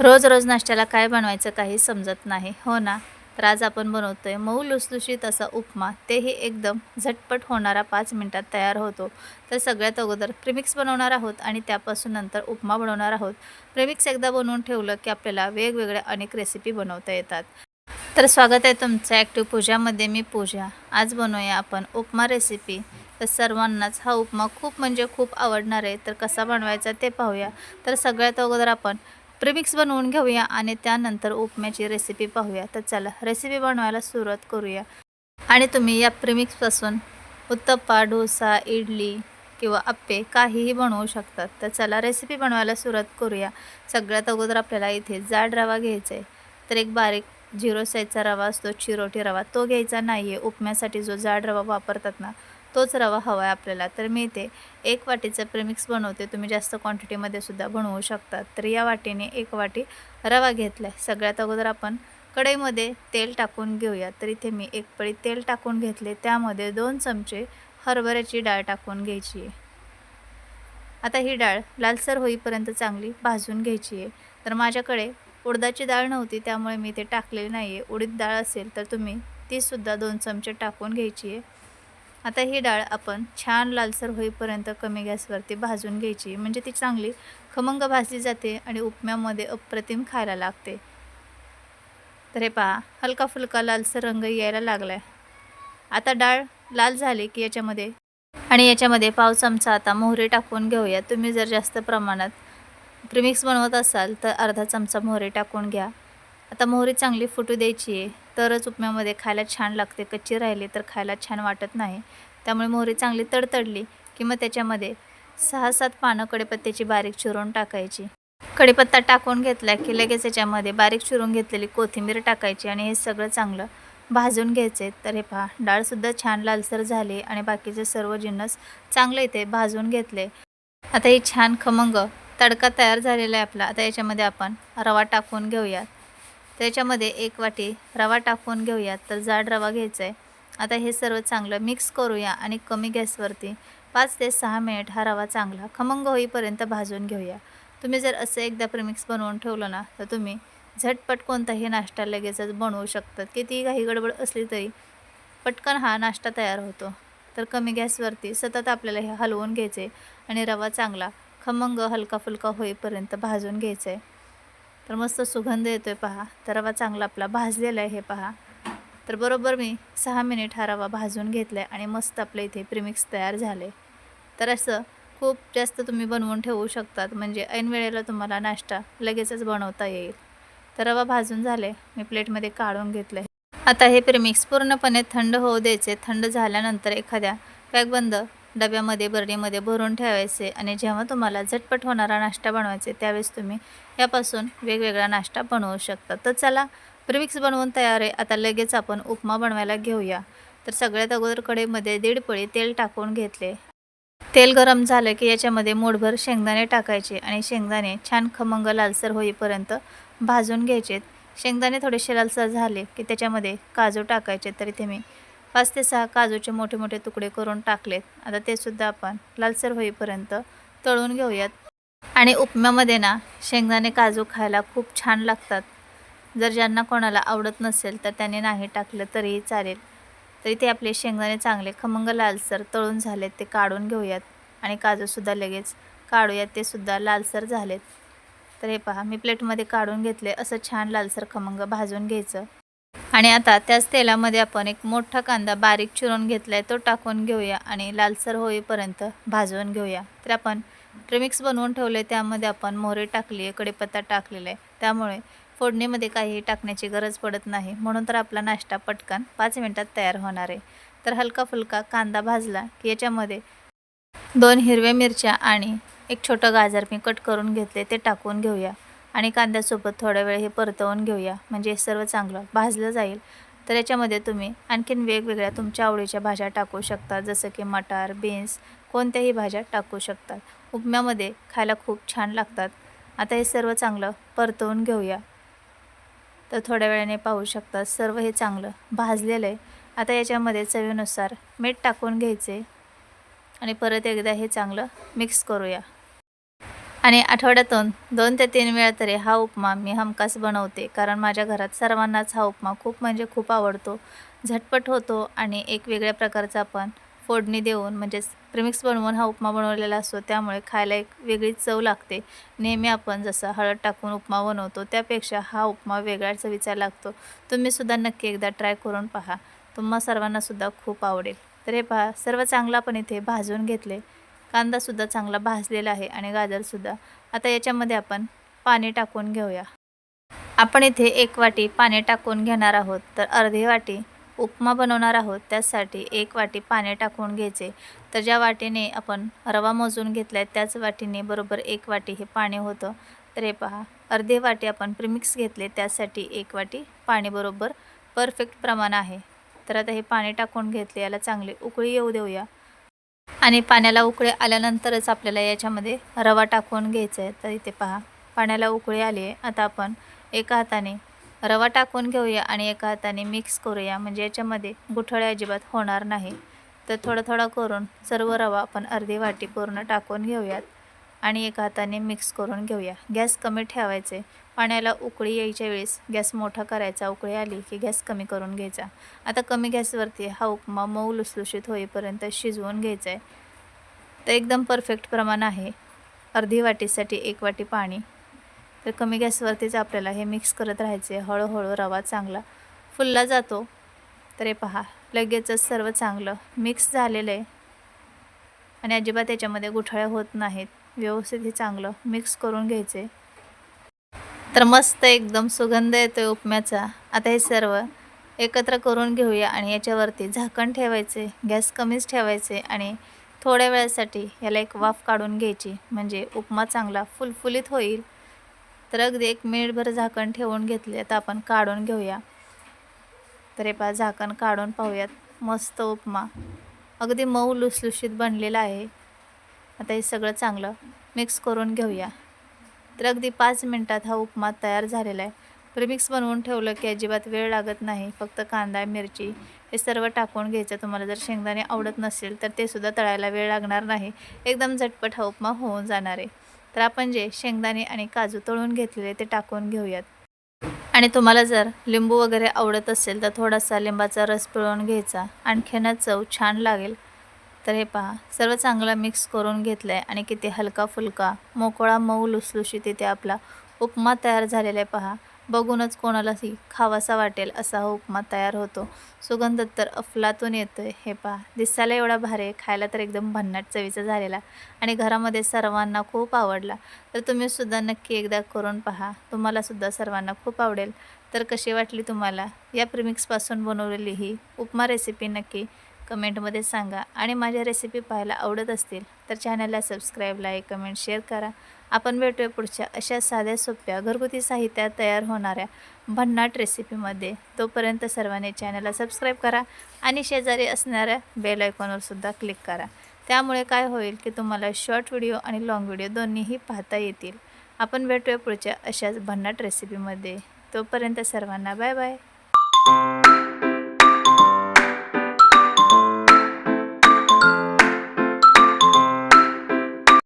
रोज रोज नाश्त्याला काय बनवायचं काही समजत नाही. हो ना? तर आज आपण बनवतोय मऊ लुसलुशीत असा उपमा. तेही एकदम झटपट होणारा पाच मिनटात तयार होतो. तर सगळ्यात अगोदर प्रिमिक्स बनवणार आहोत आणि त्यापासून नंतर उपमा बनवणार आहोत. प्रिमिक्स एकदा बनवून ठेवलं की आपल्याला वेगवेगळ्या अनेक रेसिपी बनवता येतात. तर स्वागत आहे तुमचं ॲक्टिव्ह पूजामध्ये मी पूजा. आज बनवूया आपण उपमा रेसिपी तर सर्वांनाच हा उपमा खूप म्हणजे खूप आवडणार आहे. तर कसा बनवायचा ते पाहूया. तर सगळ्यात अगोदर आपण प्रिमिक्स बनवून घेऊया आणि त्यानंतर उपम्याची रेसिपी पाहूया. तर चला रेसिपी बनवायला सुरुवात करूया. आणि तुम्ही या प्रिमिक्सपासून उत्तप्पा डोसा इडली किंवा अप्पे काहीही बनवू शकतात तर चला रेसिपी बनवायला सुरुवात करूया. सगळ्यात अगोदर आपल्याला इथे जाड रवा घ्यायचा आहे. तर एक बारीक झिरो साईजचा रवा असतो चिरोटी रवा. तो घ्यायचा नाही आहे उपम्यासाठी जो जाड रवा वापरतात ना तोच रवा हवा आहे आपल्याला तर मी इथे एक वाटीचं प्रेमिक्स बनवते. तुम्ही जास्त क्वांटिटीमध्ये सुद्धा बनवू शकता. तर या वाटीने एक वाटी रवा घेतला आहे सगळ्यात अगोदर आपण कढईमध्ये तेल टाकून घेऊया. तर इथे मी एक पळी तेल टाकून घेतले. त्यामध्ये दोन चमचे हरभऱ्याची डाळ टाकून घ्यायची आहे. आता ही डाळ लालसर होईपर्यंत चांगली भाजून घ्यायची आहे. तर माझ्याकडे उडदाची डाळ नव्हती त्यामुळे मी ते टाकलेली नाही आहे उडीद डाळ असेल तर तुम्ही तीसुद्धा दोन चमचे टाकून घ्यायची आहे. आता ही डाळ आपण छान लालसर होईपर्यंत कमी गॅसवरती भाजून घ्यायची. म्हणजे ती चांगली खमंग भाजली जाते आणि उपम्यामध्ये अप्रतिम खायला लागते. तर हे पहा हलका फुलका लालसर रंग यायला लागला आहे आता डाळ लाल झाली की याच्यामध्ये आणि याच्यामध्ये पाव चमचा आता मोहरी टाकून घेऊया. तुम्ही जर जास्त प्रमाणात प्रिमिक्स बनवत असाल तर अर्धा चमचा मोहरी टाकून घ्या. आता मोहरी चांगली फुटू द्यायची आहे. तरच उपम्यामध्ये खायला छान लागते कच्ची राहिली तर खायला छान वाटत नाही. त्यामुळे मोहरी चांगली तडतडली की मग त्याच्यामध्ये सहा सात पानं कढीपत्त्याची बारीक चिरून टाकायची. कढीपत्ता टाकून घेतला की लगेच याच्यामध्ये बारीक चिरून घेतलेली कोथिंबीर टाकायची आणि हे सगळं चांगलं भाजून घ्यायचे. तर हे पहा डाळसुद्धा छान लालसर झाली आणि बाकीचे सर्व जिन्नस चांगले इथे भाजून घेतले. आता ही छान खमंग तडका तयार झालेला आहे आपला. आता याच्यामध्ये आपण रवा टाकून घेऊयात. त्याच्यामध्ये एक वाटी रवा टाकून घेऊयात तर जाड रवा घ्यायचा आहे आता हे सर्व चांगलं मिक्स करूया आणि कमी गॅसवरती पाच ते सहा मिनिट हा रवा चांगला खमंग होईपर्यंत भाजून घेऊया. तुम्ही जर असं एकदा प्रेमिक्स बनवून ठेवलं ना तर तुम्ही झटपट कोणताही नाश्ता लगेचच बनवू शकतात. कितीही काही गडबड असली तरी पटकन हा नाश्ता तयार होतो. तर कमी गॅसवरती सतत आपल्याला हे हलवून घ्यायचे आणि रवा चांगला खमंग हलका फुलका होईपर्यंत भाजून घ्यायचं आहे तर मस्त सुगंध येतो आहे पहा. तर रवा चांगला आपला भाजलेला आहे हे पहा. तर बरोबर मी सहा मिनिट हा रवा भाजून घेतला आहे आणि मस्त आपल्या इथे प्रिमिक्स तयार झाले. तर असं खूप जास्त तुम्ही बनवून ठेवू शकतात. म्हणजे ऐन वेळेला तुम्हाला नाश्ता लगेचच बनवता येईल. तर रवा भाजून झाले. मी प्लेटमध्ये काढून घेतलं आहे आता हे प्रिमिक्स पूर्णपणे थंड होऊ द्यायचे. थंड झाल्यानंतर एखाद्या पॅकबंद डब्यामध्ये बरणीमध्ये भरून ठेवायचे आणि जेव्हा तुम्हाला झटपट होणारा नाश्ता बनवायचे त्यावेळेस तुम्ही यापासून वेगवेगळा नाश्ता बनवू शकता. तर चला प्रिमिक्स बनवून तयार आहे. आता लगेच आपण उपमा बनवायला घेऊया. तर सगळ्यात अगोदर कडेमध्ये दीड पळी तेल टाकून घेतले. तेल गरम झालं की याच्यामध्ये मोठभर शेंगदाणे टाकायचे आणि शेंगदाणे छान खमंग लालसर होईपर्यंत भाजून घ्यायचे शेंगदाणे थोडेसे लालसर झाले की त्याच्यामध्ये काजू टाकायचे तर इथे मी पाच ते सहा काजूचे मोठे मोठे तुकडे करून टाकलेत. आता ते सुद्धा आपण लालसर होईपर्यंत तळून घेऊयात. आणि उपम्यामध्ये ना शेंगदाणे काजू खायला खूप छान लागतात. जर ज्यांना कोणाला आवडत नसेल तर त्याने नाही टाकलं तरीही चालेल. तरी ते आपले शेंगदाणे चांगले खमंग लालसर तळून झालेत ते काढून घेऊयात. आणि काजूसुद्धा लगेच काढूयात ते सुद्धा लालसर झालेत. तर हे पहा मी प्लेटमध्ये काढून घेतले असं छान लालसर खमंग भाजून घ्यायचं. आणि आता त्याच तेलामध्ये आपण एक मोठा कांदा बारीक चिरून घेतला आहे तो टाकून घेऊया आणि लालसर होईपर्यंत भाजून घेऊया. तर आपण प्रेमिक्स बनवून ठेवले त्यामध्ये आपण मोहरी टाकली आहे कढीपत्ता टाकलेला आहे त्यामुळे फोडणीमध्ये काहीही टाकण्याची गरज पडत नाही. म्हणून तर आपला नाश्ता पटकन पाच मिनटात तयार होणार आहे. तर हलका फुलका कांदा भाजला की याच्यामध्ये दोन हिरव्या मिरच्या आणि एक छोटं गाजर मी कट करून घेतले ते टाकून घेऊया. आणि कांद्यासोबत थोडा वेळ हे परतवून घेऊया. म्हणजे हे सर्व चांगलं भाजलं जाईल. तर याच्यामध्ये तुम्ही आणखीन वेगवेगळ्या तुमच्या आवडीच्या भाज्या टाकू शकता. जसं की मटार बीन्स कोणत्याही भाज्या टाकू शकतात उपम्यामध्ये खायला खूप छान लागतात. आता हे सर्व चांगलं परतवून घेऊया. तर थोड्या वेळाने पाहू शकता सर्व हे चांगलं भाजलेलं आहे. आता याच्यामध्ये चवीनुसार मीठ टाकून घ्यायचे. आणि परत एकदा हे चांगलं मिक्स करूया. आणि आठवड्यातून दोन ते तीन वेळा तरी हा उपमा मी हमखास बनवते कारण माझ्या घरात सर्वांनाच हा उपमा खूप म्हणजे खूप आवडतो. झटपट होतो आणि एक वेगळ्या प्रकारचा आपण फोडणी देऊन म्हणजेच प्रिमिक्स बनवून हा उपमा बनवलेला असतो त्यामुळे खायला एक वेगळीच चव लागते. नेहमी आपण जसं हळद टाकून उपमा बनवतो त्यापेक्षा हा उपमा वेगळ्या चवीचा लागतो. तुम्हीसुद्धा नक्की एकदा ट्राय करून पहा. तुम्हा सर्वांनासुद्धा खूप आवडेल. तर हे पहा सर्व चांगलं आपण इथे भाजून घेतले. कांदासुद्धा चांगला भाजलेला आहे आणि गाजरसुद्धा. आता याच्यामध्ये आपण पाणी टाकून घेऊया. आपण इथे एक वाटी पाणी टाकून घेणार आहोत. तर अर्धी वाटी उपमा बनवणार आहोत. त्यासाठी एक वाटी पाणी टाकून घ्यायचे. तर ज्या वाटीने आपण रवा मोजून घेतला आहे त्याच वाटीने बरोबर एक वाटी हे पाणी होतं. तर हे पहा अर्धी वाटी आपण प्रिमिक्स घेतले त्यासाठी एक वाटी पाणी बरोबर परफेक्ट प्रमाण आहे. तर आता हे पाणी टाकून घेतले याला चांगली उकळी येऊ देऊया. आणि पाण्याला उकळे आल्यानंतरच आपल्याला याच्यामध्ये रवा टाकून घ्यायचा आहे. तर इथे पहा पाण्याला उकळी आली आहे. आता आपण एका हाताने रवा टाकून घेऊया आणि एका हाताने मिक्स करूया. म्हणजे याच्यामध्ये गुठळे अजिबात होणार नाही. तर थोडं थोडं करून सर्व रवा आपण अर्धी वाटी पूर्ण टाकून घेऊयात. आणि एका हाताने मिक्स करून घेऊया. गॅस कमी ठेवायचे. पाण्याला उकळी यायच्या वेळेस गॅस मोठा करायचा. उकळी आली की गॅस कमी करून घ्यायचा. आता कमी गॅसवरती हा उपमा मऊ लुसलुशीत होईपर्यंत शिजवून घ्यायचा आहे तर एकदम परफेक्ट प्रमाण आहे. अर्धी वाटीसाठी एक वाटी पाणी. तर कमी गॅसवरतीच आपल्याला हे मिक्स करत राहायचे. हळूहळू रवा चांगला फुलला जातो. तर हे पहा लगेचच सर्व चांगलं मिक्स झालेलं आहे. आणि अजिबात याच्यामध्ये गुठळ्या होत नाहीत. व्यवस्थित हे चांगलं मिक्स करून घ्यायचे. तर मस्त एकदम सुगंध येतो उपम्याचा. आता हे सर्व एकत्र करून घेऊया आणि याच्यावरती झाकण ठेवायचे गॅस कमीच ठेवायचे आणि थोड्या वेळासाठी याला एक वाफ काढून घ्यायची. म्हणजे उपमा चांगला फुलफुलीत होईल. तर अगदी एक मिनिटभर झाकण ठेवून घेतले आता आपण काढून घेऊया. तर हे पहा झाकण काढून पाहूयात. मस्त उपमा. अगदी मऊ लुसलुशीत बनलेला आहे. आता हे सगळं चांगलं मिक्स करून घेऊया. तर अगदी पाच मिनटात हा उपमा तयार झालेला आहे. प्रिमिक्स बनवून ठेवलं की अजिबात वेळ लागत नाही. फक्त कांदा मिरची हे सर्व टाकून घ्यायचं. तुम्हाला जर शेंगदाणे आवडत नसेल तर ते सुद्धा तळायला वेळ लागणार नाही. एकदम झटपट हा उपमा होऊन जाणार आहे. तर आपण जे शेंगदाणे आणि काजू तळून घेतलेले ते टाकून घेऊयात. आणि तुम्हाला जर लिंबू वगैरे आवडत असेल तर थोडासा लिंबाचा रस पिळून घ्यायचा. आणखीनच चव छान लागेल. तर हे पहा सर्व चांगलं मिक्स करून घेतलं आहे आणि किती हलका फुलका मोकळा मऊ लुसलुशीत इथे आपला उपमा तयार झालेला आहे पहा. बघूनच कोणालाही खावासा वाटेल असा हा उपमा तयार होतो. सुगंध तर अफलातून येतो आहे हे पहा दिसायला एवढा भारी आहे खायला तर एकदम भन्नाट चवीचा झालेला आणि घरामध्ये सर्वांना खूप आवडला. तर तुम्हीसुद्धा नक्की एकदा करून पहा. तुम्हालासुद्धा सर्वांना खूप आवडेल. तर कशी वाटली तुम्हाला? या प्रिमिक्सपासून बनवलेली ही उपमा रेसिपी नक्की कमेंटमध्ये सांगा आणि माझ्या रेसिपी पाहायला आवडत असतील तर चॅनलला सबस्क्राईब लाईक कमेंट शेअर करा. आपण भेटूया पुढच्या अशा साध्या सोप्या घरगुती साहित्यात तयार होणाऱ्या भन्नाट रेसिपीमध्ये. तोपर्यंत सर्वांनी चॅनलला सबस्क्राईब करा आणि शेजारी असणाऱ्या बेल आयकॉनवरसुद्धा क्लिक करा. त्यामुळे काय होईल की तुम्हाला शॉर्ट व्हिडिओ आणि लाँग व्हिडिओ दोन्हीही पाहता येतील. आपण भेटूया पुढच्या अशाच भन्नाट रेसिपीमध्ये. तोपर्यंत सर्वांना बाय बाय.